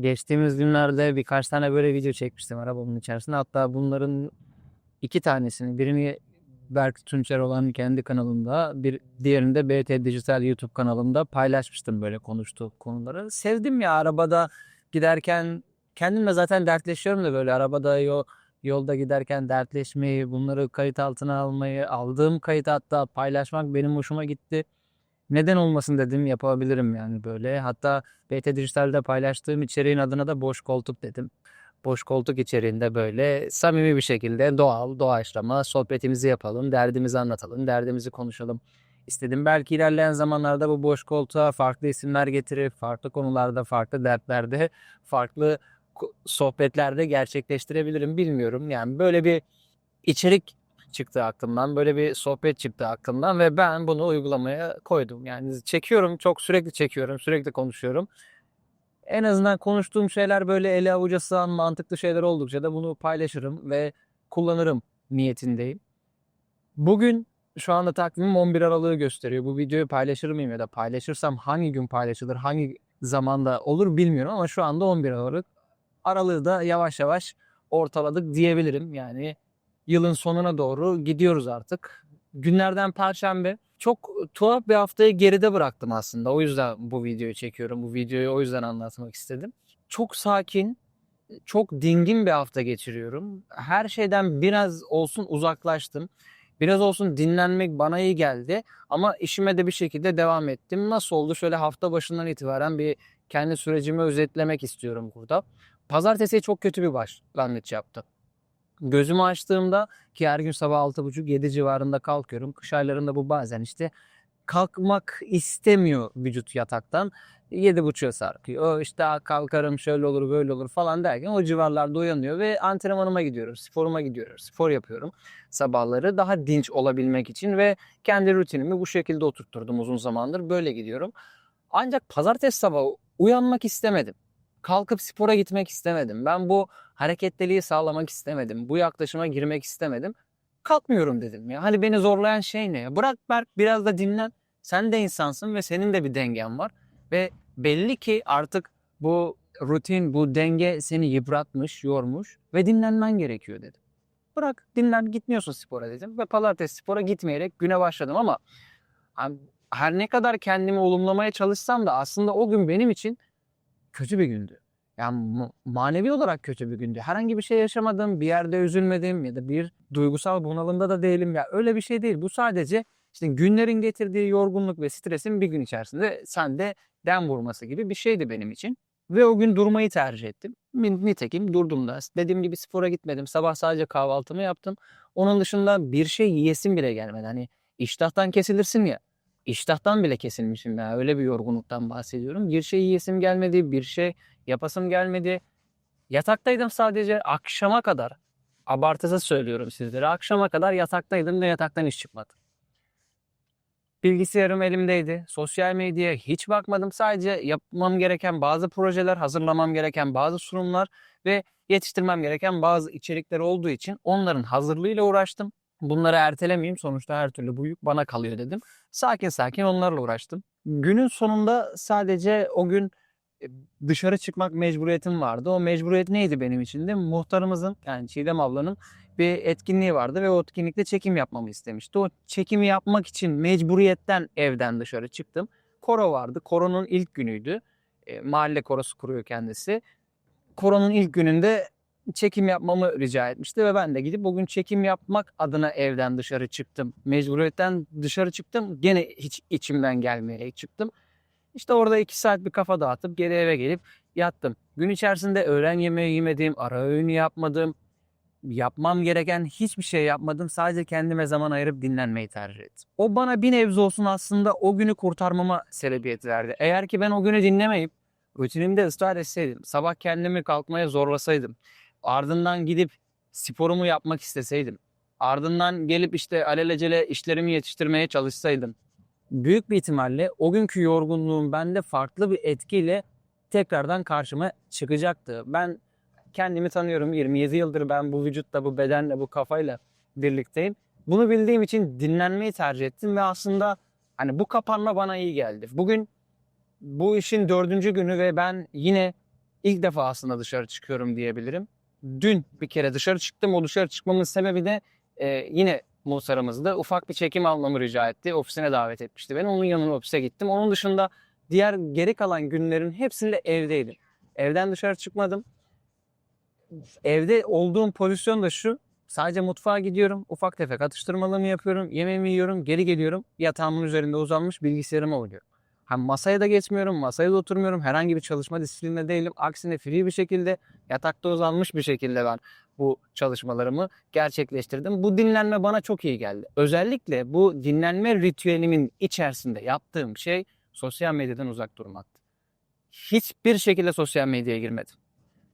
Geçtiğimiz günlerde birkaç tane böyle video çekmiştim arabamın içerisinde. Hatta bunların iki tanesini, birini Berk Tunçer olan kendi kanalında, bir diğerini de BT Dijital YouTube kanalımda paylaşmıştım böyle konuştuğum konuları. Sevdim ya arabada giderken kendimle zaten dertleşiyorum da böyle arabada yol, yolda giderken dertleşmeyi, bunları kayıt altına almayı, aldığım kayıt hatta paylaşmak benim hoşuma gitti. Neden olmasın dedim yapabilirim yani böyle. Hatta BT Dijital'de paylaştığım içeriğin adına da boş koltuk dedim. Boş koltuk içeriğinde böyle samimi bir şekilde doğal, doğaçlama sohbetimizi yapalım, derdimizi anlatalım, derdimizi konuşalım istedim. Belki ilerleyen zamanlarda bu boş koltuğa farklı isimler getirir, farklı konularda, farklı dertlerde, farklı sohbetlerde gerçekleştirebilirim bilmiyorum. Yani böyle bir içerik çıktı aklımdan. Böyle bir sohbet çıktı aklımdan ve ben bunu uygulamaya koydum. Yani çekiyorum, çok sürekli çekiyorum, sürekli konuşuyorum. En azından konuştuğum şeyler böyle ele avuca sığan mantıklı şeyler oldukça da bunu paylaşırım ve kullanırım niyetindeyim. Bugün şu anda takvimim 11 Aralık'ı gösteriyor. Bu videoyu paylaşır mıyım ya da paylaşırsam hangi gün paylaşılır, hangi zamanda olur bilmiyorum ama şu anda 11 Aralık. Aralığı da yavaş yavaş ortaladık diyebilirim. Yani yılın sonuna doğru gidiyoruz artık. Günlerden Perşembe. Çok tuhaf bir haftayı geride bıraktım aslında. O yüzden bu videoyu çekiyorum. Bu videoyu o yüzden anlatmak istedim. Çok sakin, çok dingin bir hafta geçiriyorum. Her şeyden biraz olsun uzaklaştım. Biraz olsun dinlenmek bana iyi geldi. Ama işime de bir şekilde devam ettim. Nasıl oldu? Şöyle hafta başından itibaren bir kendi sürecimi özetlemek istiyorum burada. Pazartesiye çok kötü bir başlangıç yaptım. Gözümü açtığımda ki her gün sabah 6.30-7 civarında kalkıyorum. Kış aylarında bu bazen işte kalkmak istemiyor vücut yataktan. 7.30'a sarkıyor. İşte "Aa, kalkarım şöyle olur böyle olur falan derken o civarlarda uyanıyor ve antrenmanıma gidiyorum. Sporuma gidiyorum. Spor yapıyorum sabahları daha dinç olabilmek için ve kendi rutinimi bu şekilde oturtturdum uzun zamandır. Böyle gidiyorum. Ancak pazartesi sabahı uyanmak istemedim. Kalkıp spora gitmek istemedim. Ben bu hareketliliği sağlamak istemedim. Bu yaklaşıma girmek istemedim. Kalkmıyorum dedim ya. Hani beni zorlayan şey ne ya? Bırak Berk biraz da dinlen. Sen de insansın ve senin de bir dengen var. Ve belli ki artık bu rutin, bu denge seni yıpratmış, yormuş ve dinlenmen gerekiyor dedim. Bırak dinlen gitmiyorsun spora dedim ve pazartesi spora gitmeyerek güne başladım ama her ne kadar kendimi olumlamaya çalışsam da aslında o gün benim için kötü bir gündü. Yani ma- manevi olarak kötü bir gündü. Herhangi bir şey yaşamadım, bir yerde üzülmedim ya da bir duygusal bunalımda da değilim. Ya öyle bir şey değil. Bu sadece işte günlerin getirdiği yorgunluk ve stresin bir gün içerisinde sende dem vurması gibi bir şeydi benim için. Ve o gün durmayı tercih ettim. Nitekim durdum da. Dediğim gibi spora gitmedim. Sabah sadece kahvaltımı yaptım. Onun dışında bir şey yiyesim bile gelmedi. Hani iştahtan kesilirsin ya. İştahtan bile kesilmişim ya. Öyle bir yorgunluktan bahsediyorum. Bir şey yiyesim gelmedi. Bir şey yapasım gelmedi. Yataktaydım sadece akşama kadar. Abartısı söylüyorum sizlere. Akşama kadar yataktaydım ve yataktan iş çıkmadı. Bilgisayarım elimdeydi. Sosyal medyaya hiç bakmadım. Sadece yapmam gereken bazı projeler, hazırlamam gereken bazı sunumlar ve yetiştirmem gereken bazı içerikler olduğu için onların hazırlığıyla uğraştım. Bunları ertelemeyeyim. Sonuçta her türlü bu yük bana kalıyor dedim. Sakin sakin onlarla uğraştım. Günün sonunda sadece o gün e, dışarı çıkmak mecburiyetim vardı. O mecburiyet neydi benim için de? Muhtarımızın yani Çiğdem ablanın bir etkinliği vardı ve o etkinlikte çekim yapmamı istemişti. O çekimi yapmak için mecburiyetten evden dışarı çıktım. Koro vardı. Koronun ilk günüydü. E, mahalle korosu kuruyor kendisi. Koronun ilk gününde çekim yapmamı rica etmişti ve ben de gidip bugün çekim yapmak adına evden dışarı çıktım. Mecburiyetten dışarı çıktım. Gene hiç içimden gelmeyerek çıktım. İşte orada iki saat bir kafa dağıtıp geri eve gelip yattım. Gün içerisinde öğlen yemeği yemedim, ara öğünü yapmadım. Yapmam gereken hiçbir şey yapmadım. Sadece kendime zaman ayırıp dinlenmeyi tercih ettim. O bana bir nebze olsun aslında o günü kurtarmama sebebiyet verdi. Eğer ki ben o günü dinlemeyip rutinimde ısrar etseydim, sabah kendimi kalkmaya zorlasaydım, ardından gidip sporumu yapmak isteseydim, ardından gelip işte alelacele işlerimi yetiştirmeye çalışsaydım, büyük bir ihtimalle o günkü yorgunluğum bende farklı bir etkiyle tekrardan karşıma çıkacaktı. Ben kendimi tanıyorum. 27 yıldır ben bu vücutla, bu bedenle, bu kafayla birlikteyim. Bunu bildiğim için dinlenmeyi tercih ettim ve aslında hani bu kapanma bana iyi geldi. Bugün bu işin dördüncü günü ve ben yine ilk defa aslında dışarı çıkıyorum diyebilirim. Dün bir kere dışarı çıktım. O dışarı çıkmamın sebebi de e, yine Musar'ımızda ufak bir çekim almamı rica etti. Ofisine davet etmişti. Ben onun yanına ofise gittim. Onun dışında diğer geri kalan günlerin hepsinde evdeydim. Evden dışarı çıkmadım. Evde olduğum pozisyon da şu. Sadece mutfağa gidiyorum. Ufak tefek atıştırmalarımı yapıyorum. Yemeğimi yiyorum. Geri geliyorum. Yatağımın üzerinde uzanmış bilgisayarıma oynuyorum. Hem masaya da geçmiyorum. Masaya da oturmuyorum. Herhangi bir çalışma disiplininde değilim. Aksine free bir şekilde yatakta uzanmış bir şekilde ben bu çalışmalarımı gerçekleştirdim. Bu dinlenme bana çok iyi geldi. Özellikle bu dinlenme ritüelimin içerisinde yaptığım şey sosyal medyadan uzak durmaktı. Hiçbir şekilde sosyal medyaya girmedim.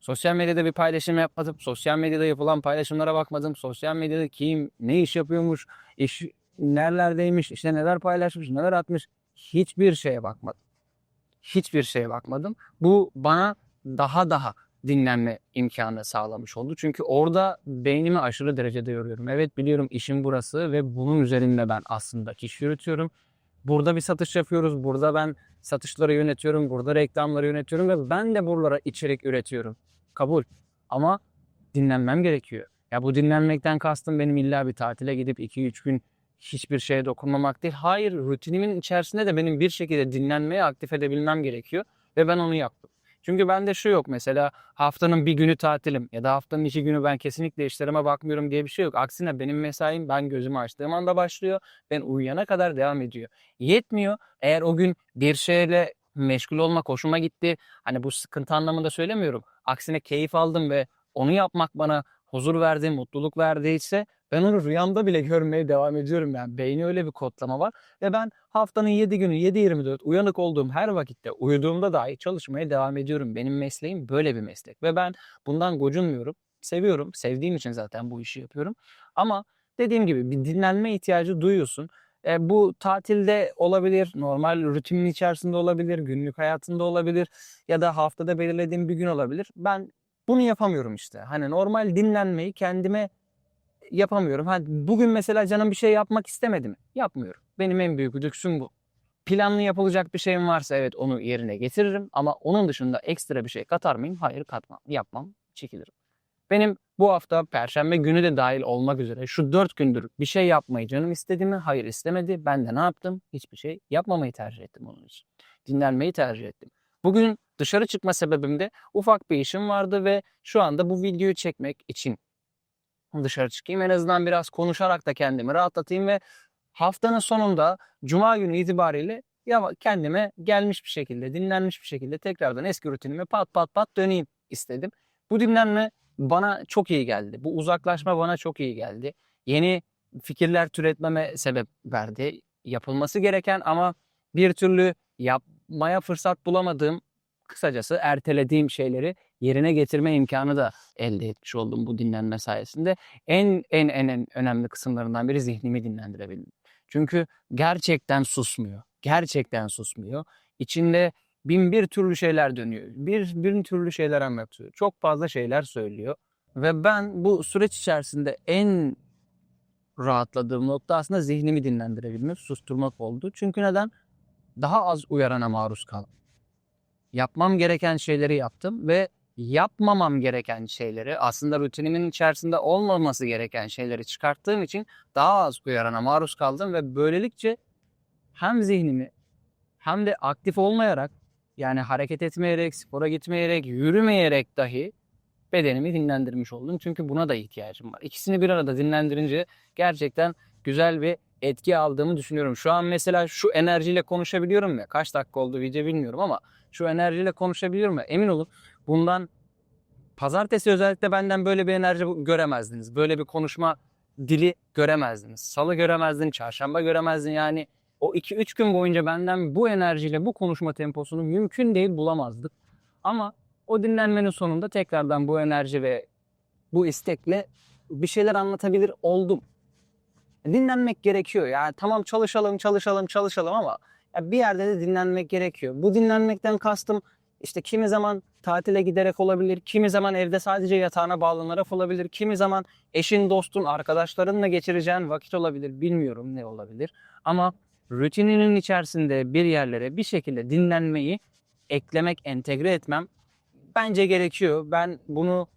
Sosyal medyada bir paylaşım yapmadım. Sosyal medyada yapılan paylaşımlara bakmadım. Sosyal medyada kim ne iş yapıyormuş, iş nerelerdeymiş, işte neler paylaşmış, neler atmış. Hiçbir şeye bakmadım. Hiçbir şeye bakmadım. Bu bana daha daha dinlenme imkanı sağlamış oldu. Çünkü orada beynimi aşırı derecede yoruyorum. Evet biliyorum işim burası ve bunun üzerinde ben aslında iş yürütüyorum. Burada bir satış yapıyoruz. Burada ben satışları yönetiyorum. Burada reklamları yönetiyorum ve ben de buralara içerik üretiyorum. Kabul. Ama dinlenmem gerekiyor. Ya bu dinlenmekten kastım benim illa bir tatile gidip 2-3 gün hiçbir şeye dokunmamak değil. Hayır rutinimin içerisinde de benim bir şekilde dinlenmeye aktif edebilmem gerekiyor. Ve ben onu yaptım. Çünkü bende şu yok mesela haftanın bir günü tatilim ya da haftanın iki günü ben kesinlikle işlerime bakmıyorum diye bir şey yok. Aksine benim mesaim ben gözümü açtığım anda başlıyor. Ben uyuyana kadar devam ediyor. Yetmiyor. Eğer o gün bir şeyle meşgul olmak hoşuma gitti. Hani bu sıkıntı anlamında söylemiyorum. Aksine keyif aldım ve onu yapmak bana huzur verdi, mutluluk verdiyse ben onu rüyamda bile görmeye devam ediyorum yani. Beyni öyle bir kodlama var. Ve ben haftanın 7 günü 7-24 uyanık olduğum her vakitte uyuduğumda dahi çalışmaya devam ediyorum. Benim mesleğim böyle bir meslek. Ve ben bundan gocunmuyorum. Seviyorum. Sevdiğim için zaten bu işi yapıyorum. Ama dediğim gibi bir dinlenme ihtiyacı duyuyorsun. E, bu tatilde olabilir, normal rutinin içerisinde olabilir, günlük hayatında olabilir ya da haftada belirlediğim bir gün olabilir. Ben bunu yapamıyorum işte. Hani normal dinlenmeyi kendime yapamıyorum. Hani bugün mesela canım bir şey yapmak istemedi mi? Yapmıyorum. Benim en büyük lüksüm bu. Planlı yapılacak bir şeyim varsa evet onu yerine getiririm ama onun dışında ekstra bir şey katar mıyım? Hayır katmam. Yapmam. Çekilirim. Benim bu hafta perşembe günü de dahil olmak üzere şu dört gündür bir şey yapmayı canım istedi mi? Hayır istemedi. Ben de ne yaptım? Hiçbir şey yapmamayı tercih ettim onun için. Dinlenmeyi tercih ettim. Bugün dışarı çıkma sebebim de ufak bir işim vardı ve şu anda bu videoyu çekmek için dışarı çıkayım. En azından biraz konuşarak da kendimi rahatlatayım ve haftanın sonunda cuma günü itibariyle ya kendime gelmiş bir şekilde, dinlenmiş bir şekilde tekrardan eski rutinime pat pat pat döneyim istedim. Bu dinlenme bana çok iyi geldi. Bu uzaklaşma bana çok iyi geldi. Yeni fikirler türetmeme sebep verdi. Yapılması gereken ama bir türlü yapmaya fırsat bulamadığım, kısacası ertelediğim şeyleri yerine getirme imkanı da elde etmiş oldum bu dinlenme sayesinde. En en en, en önemli kısımlarından biri zihnimi dinlendirebildim. Çünkü gerçekten susmuyor. Gerçekten susmuyor. İçinde bin bir türlü şeyler dönüyor. Bir bin türlü şeyler anlatıyor. Çok fazla şeyler söylüyor. Ve ben bu süreç içerisinde en rahatladığım nokta aslında zihnimi dinlendirebilmek, susturmak oldu. Çünkü neden? Daha az uyarana maruz kaldım. Yapmam gereken şeyleri yaptım ve yapmamam gereken şeyleri aslında rutinimin içerisinde olmaması gereken şeyleri çıkarttığım için daha az uyarana maruz kaldım ve böylelikle hem zihnimi hem de aktif olmayarak yani hareket etmeyerek, spora gitmeyerek, yürümeyerek dahi bedenimi dinlendirmiş oldum. Çünkü buna da ihtiyacım var. İkisini bir arada dinlendirince gerçekten güzel bir etki aldığımı düşünüyorum. Şu an mesela şu enerjiyle konuşabiliyorum ya. Kaç dakika oldu video bilmiyorum ama şu enerjiyle konuşabiliyorum ya. Emin olun bundan pazartesi özellikle benden böyle bir enerji göremezdiniz. Böyle bir konuşma dili göremezdiniz. Salı göremezdin, çarşamba göremezdin. Yani o 2-3 gün boyunca benden bu enerjiyle bu konuşma temposunu mümkün değil bulamazdık. Ama o dinlenmenin sonunda tekrardan bu enerji ve bu istekle bir şeyler anlatabilir oldum. Dinlenmek gerekiyor. Yani tamam çalışalım, çalışalım, çalışalım ama bir yerde de dinlenmek gerekiyor. Bu dinlenmekten kastım işte kimi zaman tatile giderek olabilir, kimi zaman evde sadece yatağına bağlanarak olabilir, kimi zaman eşin, dostun, arkadaşlarınla geçireceğin vakit olabilir. Bilmiyorum ne olabilir. Ama rutininin içerisinde bir yerlere bir şekilde dinlenmeyi eklemek, entegre etmem bence gerekiyor. Ben bunu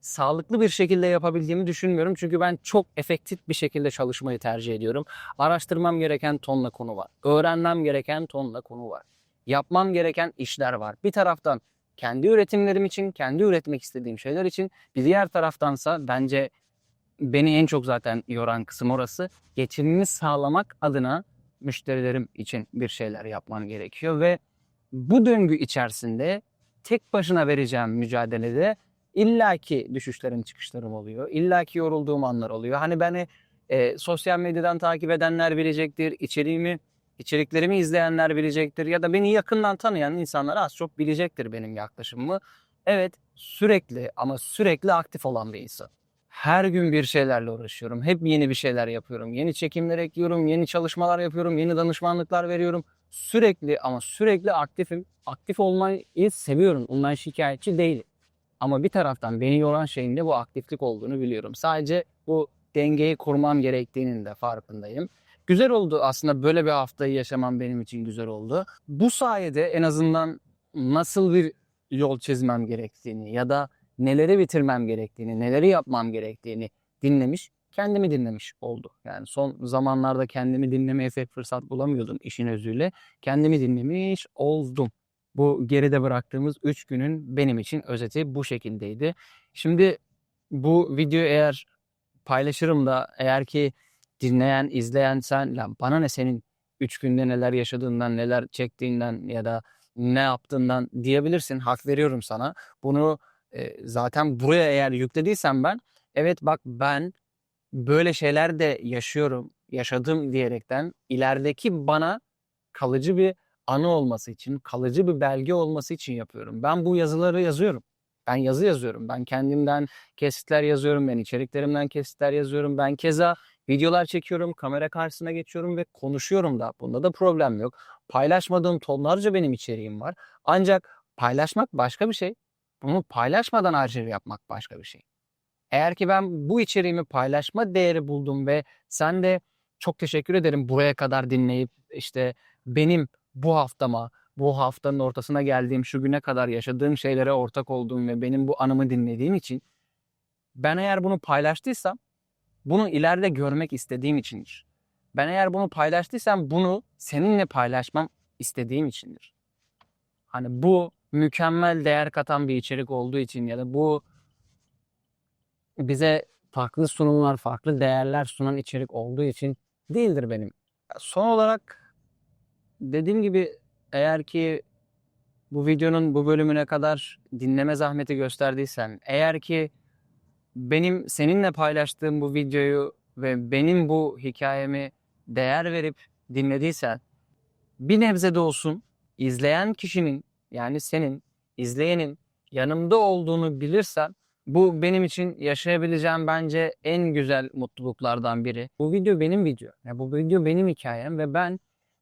sağlıklı bir şekilde yapabildiğimi düşünmüyorum. Çünkü ben çok efektif bir şekilde çalışmayı tercih ediyorum. Araştırmam gereken tonla konu var. Öğrenmem gereken tonla konu var. Yapmam gereken işler var. Bir taraftan kendi üretimlerim için, kendi üretmek istediğim şeyler için, bir diğer taraftansa bence beni en çok zaten yoran kısım orası. Geçimimi sağlamak adına müşterilerim için bir şeyler yapman gerekiyor ve bu döngü içerisinde tek başına vereceğim mücadelede illaki düşüşlerim çıkışlarım oluyor. İllaki yorulduğum anlar oluyor. Hani beni e, sosyal medyadan takip edenler bilecektir. içeriğimi, içeriklerimi izleyenler bilecektir. Ya da beni yakından tanıyan insanlar az çok bilecektir benim yaklaşımımı. Evet sürekli ama sürekli aktif olan bir insan. Her gün bir şeylerle uğraşıyorum. Hep yeni bir şeyler yapıyorum. Yeni çekimler ekliyorum, yeni çalışmalar yapıyorum, yeni danışmanlıklar veriyorum. Sürekli ama sürekli aktifim. Aktif olmayı seviyorum. Ondan şikayetçi değilim. Ama bir taraftan beni yoran şeyin de bu aktiflik olduğunu biliyorum. Sadece bu dengeyi kurmam gerektiğinin de farkındayım. Güzel oldu aslında böyle bir haftayı yaşamam benim için güzel oldu. Bu sayede en azından nasıl bir yol çizmem gerektiğini ya da neleri bitirmem gerektiğini, neleri yapmam gerektiğini dinlemiş, kendimi dinlemiş oldu. Yani son zamanlarda kendimi dinlemeye pek fırsat bulamıyordum işin özüyle. Kendimi dinlemiş oldum. Bu geride bıraktığımız 3 günün benim için özeti bu şekildeydi. Şimdi bu videoyu eğer paylaşırım da eğer ki dinleyen, izleyen sen bana ne senin 3 günde neler yaşadığından, neler çektiğinden ya da ne yaptığından diyebilirsin. Hak veriyorum sana. Bunu e, zaten buraya eğer yüklediysen ben evet bak ben böyle şeyler de yaşıyorum, yaşadım diyerekten ilerideki bana kalıcı bir anı olması için, kalıcı bir belge olması için yapıyorum. Ben bu yazıları yazıyorum. Ben yazı yazıyorum. Ben kendimden kesitler yazıyorum. Ben içeriklerimden kesitler yazıyorum. Ben keza videolar çekiyorum. Kamera karşısına geçiyorum ve konuşuyorum da. Bunda da problem yok. Paylaşmadığım tonlarca benim içeriğim var. Ancak paylaşmak başka bir şey. Bunu paylaşmadan arşiv yapmak başka bir şey. Eğer ki ben bu içeriğimi paylaşma değeri buldum ve sen de çok teşekkür ederim buraya kadar dinleyip işte benim bu haftama, bu haftanın ortasına geldiğim şu güne kadar yaşadığım şeylere ortak olduğum ve benim bu anımı dinlediğin için ben eğer bunu paylaştıysam bunu ileride görmek istediğim içindir. Ben eğer bunu paylaştıysam bunu seninle paylaşmam istediğim içindir. Hani bu mükemmel değer katan bir içerik olduğu için ya da bu bize farklı sunumlar, farklı değerler sunan içerik olduğu için değildir benim. Son olarak dediğim gibi eğer ki bu videonun bu bölümüne kadar dinleme zahmeti gösterdiysen, eğer ki benim seninle paylaştığım bu videoyu ve benim bu hikayemi değer verip dinlediysen, bir nebze de olsun izleyen kişinin yani senin, izleyenin yanımda olduğunu bilirsen bu benim için yaşayabileceğim bence en güzel mutluluklardan biri. Bu video benim video. Yani bu video benim hikayem ve ben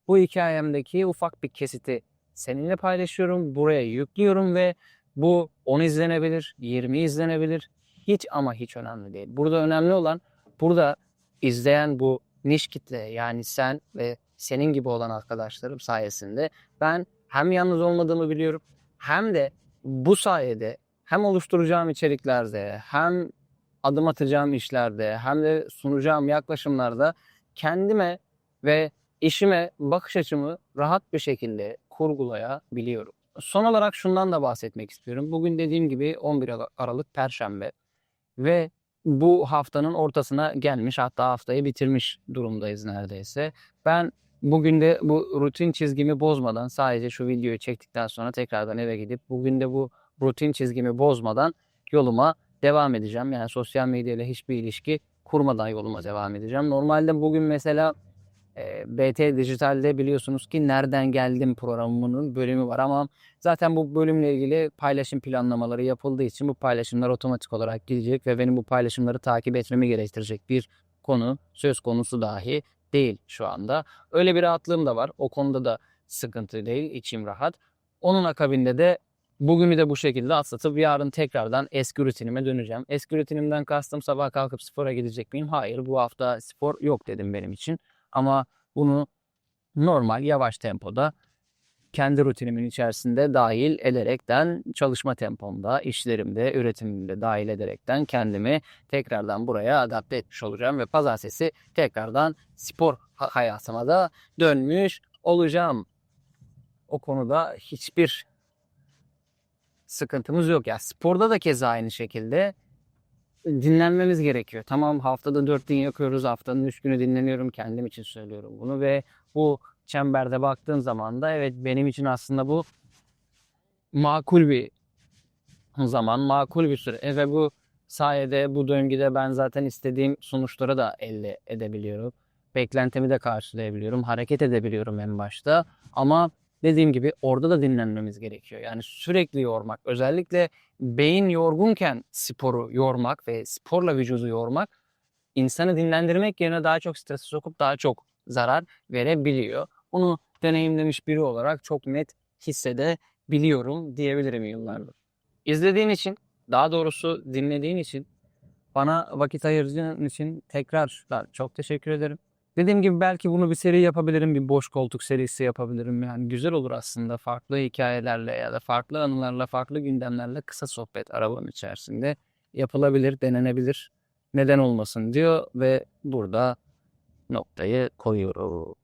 bu hikayemdeki ufak bir kesiti seninle paylaşıyorum. Buraya yüklüyorum ve bu 10 izlenebilir, 20 izlenebilir. Hiç ama hiç önemli değil. Burada önemli olan burada izleyen bu niş kitle yani sen ve senin gibi olan arkadaşlarım sayesinde ben hem yalnız olmadığımı biliyorum hem de bu sayede hem oluşturacağım içeriklerde hem adım atacağım işlerde hem de sunacağım yaklaşımlarda kendime ve işime bakış açımı rahat bir şekilde kurgulayabiliyorum. Son olarak şundan da bahsetmek istiyorum. Bugün dediğim gibi 11 Aralık Perşembe ve bu haftanın ortasına gelmiş hatta haftayı bitirmiş durumdayız neredeyse. Ben bugün de bu rutin çizgimi bozmadan sadece şu videoyu çektikten sonra tekrardan eve gidip bugün de bu rutin çizgimi bozmadan yoluma devam edeceğim. Yani sosyal medyayla hiçbir ilişki kurmadan yoluma devam edeceğim. Normalde bugün mesela BT Dijital'de biliyorsunuz ki Nereden Geldim programının bölümü var ama zaten bu bölümle ilgili paylaşım planlamaları yapıldığı için bu paylaşımlar otomatik olarak gidecek ve benim bu paylaşımları takip etmemi gerektirecek bir konu söz konusu dahi değil şu anda. Öyle bir rahatlığım da var. O konuda da sıkıntı değil. içim rahat. Onun akabinde de bugünü de bu şekilde atlatıp yarın tekrardan eski rutinime döneceğim. Eski rutinimden kastım sabah kalkıp spora gidecek miyim? Hayır bu hafta spor yok dedim benim için. Ama bunu normal yavaş tempoda kendi rutinimin içerisinde dahil ederekten çalışma tempomda, işlerimde, üretimimde dahil ederekten kendimi tekrardan buraya adapte etmiş olacağım ve pazartesi tekrardan spor ha- hayatıma da dönmüş olacağım. O konuda hiçbir sıkıntımız yok. Ya sporda da keza aynı şekilde dinlenmemiz gerekiyor. Tamam haftada 4 gün yapıyoruz. Haftanın 3 günü dinleniyorum. Kendim için söylüyorum bunu ve bu çemberde baktığın zaman da evet benim için aslında bu makul bir zaman, makul bir süre. E ve bu sayede, bu döngüde ben zaten istediğim sonuçları da elde edebiliyorum. Beklentimi de karşılayabiliyorum. Hareket edebiliyorum en başta. Ama dediğim gibi orada da dinlenmemiz gerekiyor. Yani sürekli yormak. Özellikle beyin yorgunken sporu yormak ve sporla vücudu yormak insanı dinlendirmek yerine daha çok strese sokup daha çok zarar verebiliyor. Bunu deneyimlemiş biri olarak çok net hissedebiliyorum diyebilirim yıllardır. İzlediğin için, daha doğrusu dinlediğin için, bana vakit ayırdığın için tekrar çok teşekkür ederim. Dediğim gibi belki bunu bir seri yapabilirim. Bir boş koltuk serisi yapabilirim. Yani güzel olur aslında. Farklı hikayelerle ya da farklı anılarla, farklı gündemlerle kısa sohbet arabanın içerisinde yapılabilir, denenebilir. Neden olmasın diyor ve burada noktayı koyuyorum.